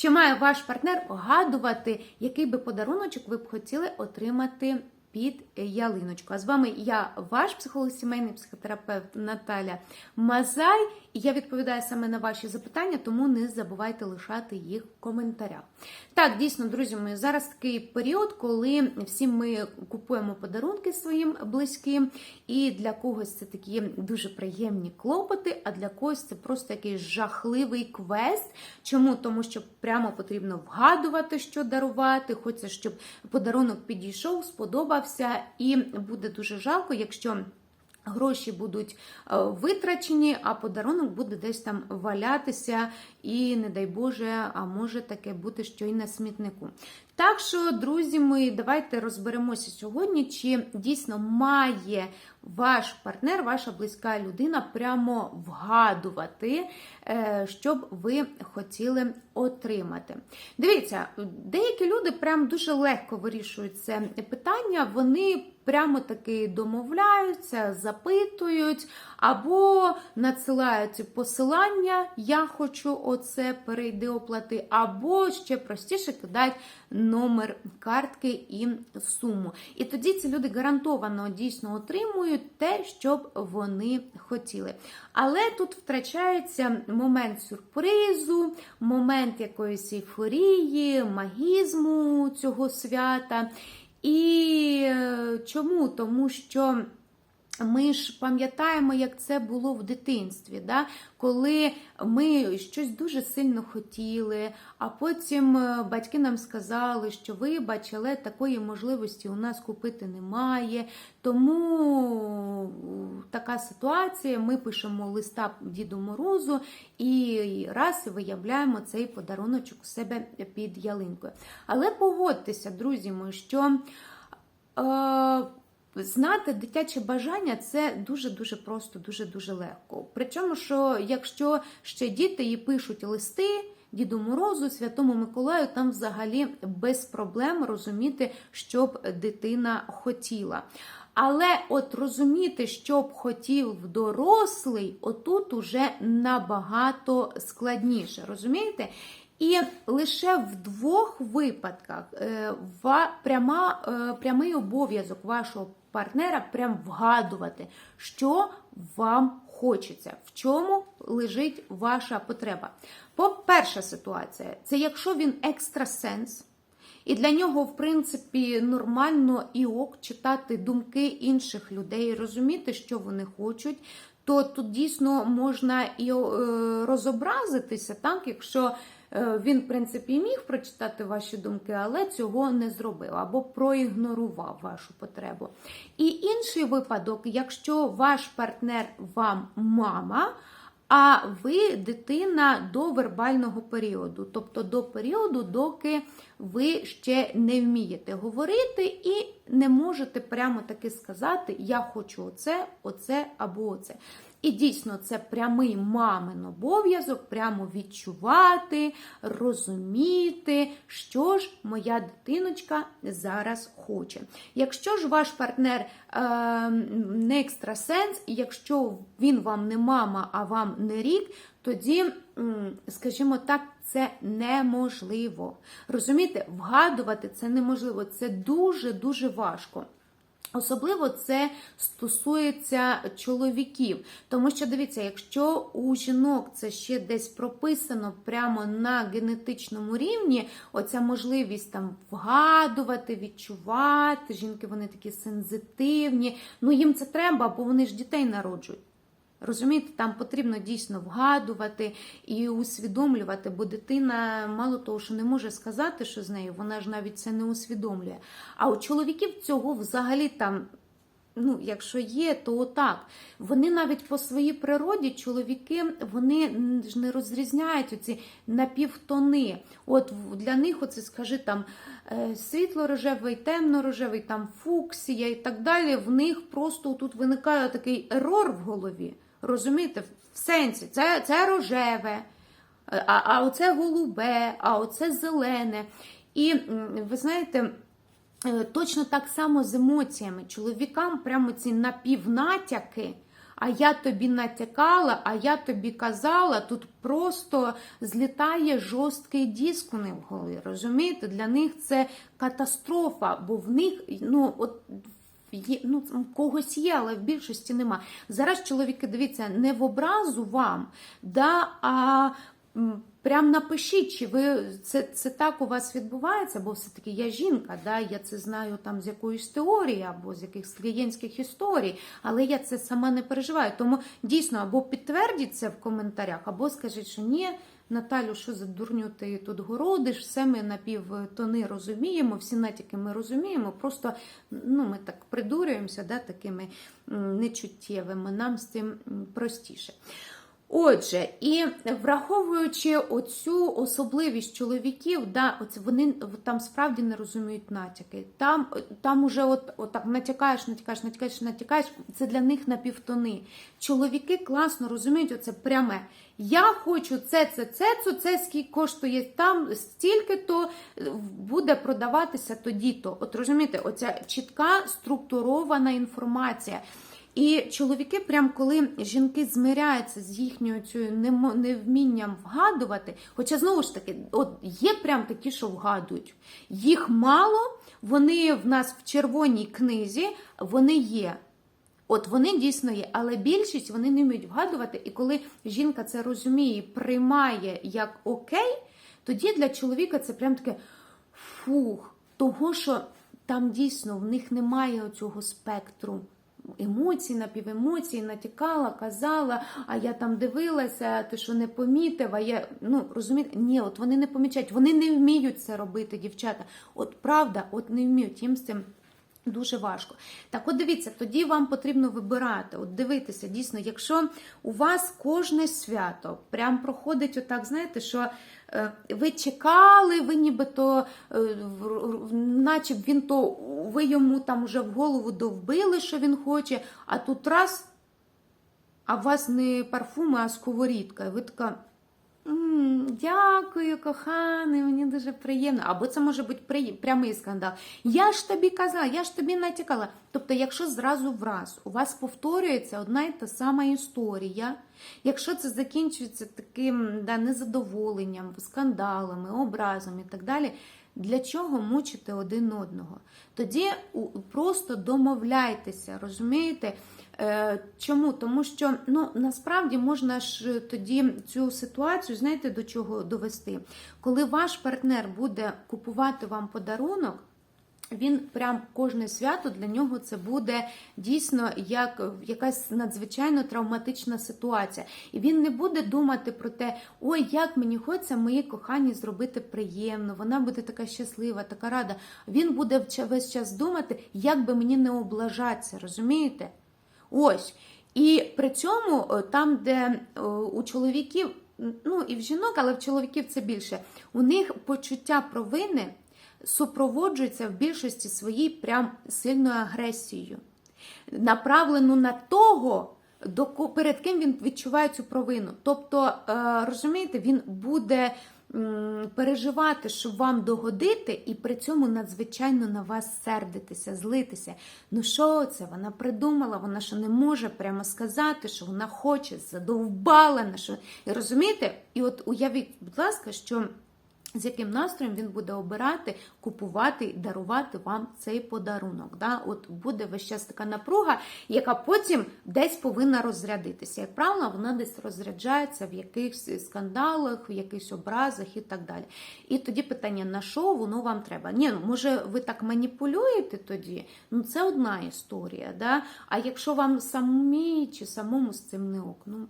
Чи має ваш партнер вгадувати, який би подаруночок ви б хотіли отримати під ялиночку? А з вами я, ваш психолог, сімейний психотерапевт Наталя Мазай. І я відповідаю саме на ваші запитання, тому не забувайте лишати їх в коментарях. Так, дійсно, друзі мої, зараз такий період, коли всі ми купуємо подарунки своїм близьким, і для когось це такі дуже приємні клопоти, а для когось це просто якийсь жахливий квест. Чому? Тому що прямо потрібно вгадувати, що дарувати. Хочеться, щоб подарунок підійшов, сподобався, і буде дуже жалко, якщо. Гроші будуть е, витрачені, а подарунок буде десь там валятися, і, не дай Боже, а може таке бути, що і на смітнику. Так що, друзі ми давайте розберемося сьогодні, чи дійсно має ваш партнер, ваша близька людина прямо вгадувати, е, що б ви хотіли отримати. Дивіться, деякі люди прям дуже легко вирішують це питання, вони прямо таки домовляються, запитують, або надсилають посилання, я хочу оце, перейди оплати, або ще простіше кидають номер картки і суму. І тоді ці люди гарантовано дійсно отримують те, що б вони хотіли. Але тут втрачається момент сюрпризу, момент якоїсь ейфорії, магізму цього свята. І е, чому? Тому що. Ми ж пам'ятаємо, як це було в дитинстві, да? коли ми щось дуже сильно хотіли, а потім е, батьки нам сказали, що вибач, але такої можливості у нас купити немає. Тому така ситуація, ми пишемо листа Діду Морозу і раз виявляємо цей подаруночок у себе під ялинкою. Але погодьтеся, друзі мої, що. Е, Знати дитяче бажання це дуже-дуже просто, дуже-дуже легко. Причому, що якщо ще діти їй пишуть листи Діду Морозу, Святому Миколаю, там взагалі без проблем розуміти, що б дитина хотіла. Але от розуміти, що б хотів дорослий, отут уже набагато складніше. Розумієте? І лише в двох випадках е, пряма, е, прямий обов'язок вашого партнера прям вгадувати, що вам хочеться, в чому лежить ваша потреба. По-перша ситуація, це якщо він екстрасенс, і для нього, в принципі, нормально і ок читати думки інших людей, розуміти, що вони хочуть. То тут дійсно можна і розобразитися, так, якщо Е, він, в принципі, міг прочитати ваші думки, але цього не зробив або проігнорував вашу потребу. І інший випадок, якщо ваш партнер вам мама, а ви дитина до вербального періоду, тобто до періоду, доки ви ще не вмієте говорити і не можете прямо таки сказати: Я хочу оце, оце або оце. І дійсно, це прямий мамин обов'язок, прямо відчувати, розуміти, що ж моя дитиночка зараз хоче. Якщо ж ваш партнер е, не екстрасенс, і якщо він вам не мама, а вам не рік, тоді, скажімо так, це неможливо. Розумієте, вгадувати це неможливо, це дуже-дуже важко. Особливо це стосується чоловіків, тому що дивіться, якщо у жінок це ще десь прописано прямо на генетичному рівні, оця можливість там вгадувати, відчувати, жінки вони такі сензитивні, ну їм це треба, бо вони ж дітей народжують. Розумієте, там потрібно дійсно вгадувати і усвідомлювати, бо дитина мало того, що не може сказати, що з нею, вона ж навіть це не усвідомлює. А у чоловіків цього взагалі там. Ну, якщо є, то отак. Вони навіть по своїй природі, чоловіки, вони ж не розрізняють оці напівтони. От для них, оце скажи там е, світло-рожевий, темно-рожевий, там фуксія і так далі. В них просто тут виникає такий ерор в голові. Розумієте, в сенсі, це це рожеве, а а оце голубе, а оце зелене. І ви знаєте, е, точно так само з емоціями. Чоловікам прямо ці напівнатяки. а я тобі натякала, а я тобі казала, тут просто злітає жорсткий диск у них в голові. Розумієте? Для них це катастрофа, бо в них, ну, от. Є, ну, когось є, але в більшості нема. Зараз чоловіки, дивіться, не в образу вам, да, а прям напишіть, чи ви це, це так у вас відбувається, бо все-таки я жінка, да, я це знаю там з якоїсь теорії або з якихось клієнтських історій, але я це сама не переживаю. Тому дійсно або підтвердіть це в коментарях, або скажіть, що ні. Наталю, що за дурню ти тут городиш, все ми напівтони розуміємо, всі натяки ми розуміємо, просто ну, ми так придурюємося да, такими нечуттєвими, нам з цим простіше. Отже, і враховуючи оцю особливість чоловіків, да, оце вони там справді не розуміють натяки. Там, там уже от, от так натякаєш, натякаєш, натякаєш, натякаєш. Це для них напівтони. Чоловіки класно розуміють оце пряме. Я хочу це, це, це, це, це скільки коштує там, стільки то буде продаватися тоді-то. От розумієте, оця чітка структурована інформація. І чоловіки, прям коли жінки змиряються з їхньою цією невмінням вгадувати, хоча знову ж таки, от є прям такі, що вгадують. Їх мало, вони в нас в червоній книзі, вони є. От вони дійсно є, але більшість вони не вміють вгадувати. І коли жінка це розуміє і приймає як окей, тоді для чоловіка це прям таке фух, того, що там дійсно в них немає цього спектру емоцій, напівемоцій, натякала, казала, а я там дивилася, ти що не помітив, а я ну розумієте, ні, от вони не помічають, вони не вміють це робити, дівчата. От правда, от не вміють їм з цим. Дуже важко. Так, от дивіться, тоді вам потрібно вибирати, от дивитися, дійсно, якщо у вас кожне свято прям проходить отак, знаєте, що е, ви чекали, ви нібито, е, наче він то, ви йому там уже в голову довбили, що він хоче, а тут раз, а у вас не парфуми, а сковорідка. Ви така. «М, Дякую, коханий, мені дуже приємно. Або це може бути прямий скандал. Я ж тобі казала, я ж тобі натякала. Тобто, якщо зразу в раз у вас повторюється одна й та сама історія, якщо це закінчується таким да, незадоволенням, скандалами, образом і так далі, для чого мучити один одного? Тоді просто домовляйтеся, розумієте? Е, Чому? Тому що ну насправді можна ж е, тоді цю ситуацію, знаєте, до чого довести? Коли ваш партнер буде купувати вам подарунок. Він прям кожне свято для нього це буде дійсно як якась надзвичайно травматична ситуація. І він не буде думати про те, ой, як мені хочеться моїй коханій зробити приємно, вона буде така щаслива, така рада. Він буде весь час думати, як би мені не облажатися, розумієте? Ось. І при цьому е, там, де е, у чоловіків, ну і в жінок, але в чоловіків це більше, у них почуття провини супроводжується в більшості своїй прям сильною агресією, направлену на того, перед ким він відчуває цю провину. Тобто, е, розумієте, він буде переживати, щоб вам догодити, і при цьому надзвичайно на вас сердитися, злитися. Ну що це? Вона придумала, вона що не може прямо сказати, що вона хоче, задовбала на що. І розумієте? І от уявіть, будь ласка, що. З яким настроєм він буде обирати, купувати дарувати вам цей подарунок. Да? От буде весь час така напруга, яка потім десь повинна розрядитися. Як правило, вона десь розряджається в якихось скандалах, в якихось образах і так далі. І тоді питання: на що воно вам треба? Ні, ну може ви так маніпулюєте тоді? Ну це одна історія. Да? А якщо вам самі чи самому з цим не ок, ну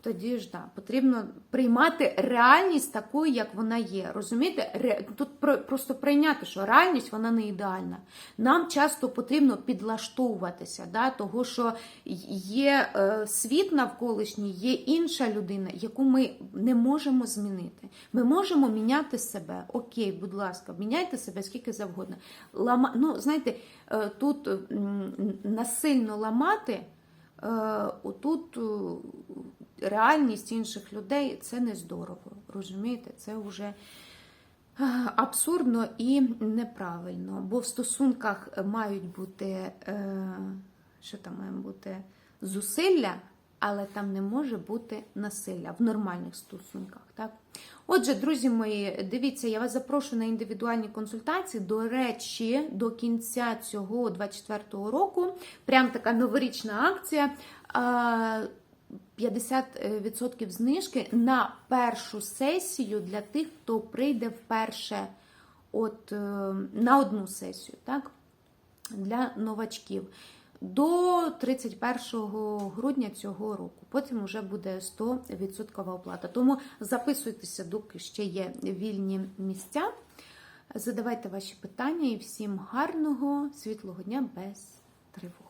тоді ж да, потрібно приймати реальність такою, як вона є. Розумієте? Ре... Тут про- просто прийняти, що реальність вона не ідеальна. Нам часто потрібно підлаштовуватися, да, того, що є е, світ навколишній, є інша людина, яку ми не можемо змінити. Ми можемо міняти себе. Окей, будь ласка, міняйте себе скільки завгодно. Лама... Ну, знаєте, е, тут насильно ламати. Е, Отут реальність інших людей це не здорово. Розумієте, це вже абсурдно і неправильно. Бо в стосунках мають бути, е, що там має бути зусилля, але там не може бути насилля в нормальних стосунках. Так? Отже, друзі мої, дивіться, я вас запрошую на індивідуальні консультації. До речі, до кінця цього 24-го року, прям така новорічна акція. А, 50% знижки на першу сесію для тих, хто прийде вперше от, е, на одну сесію, так? Для новачків. До 31 грудня цього року. Потім вже буде 100% оплата. Тому записуйтеся, доки ще є вільні місця. Задавайте ваші питання і всім гарного, світлого дня без тривог.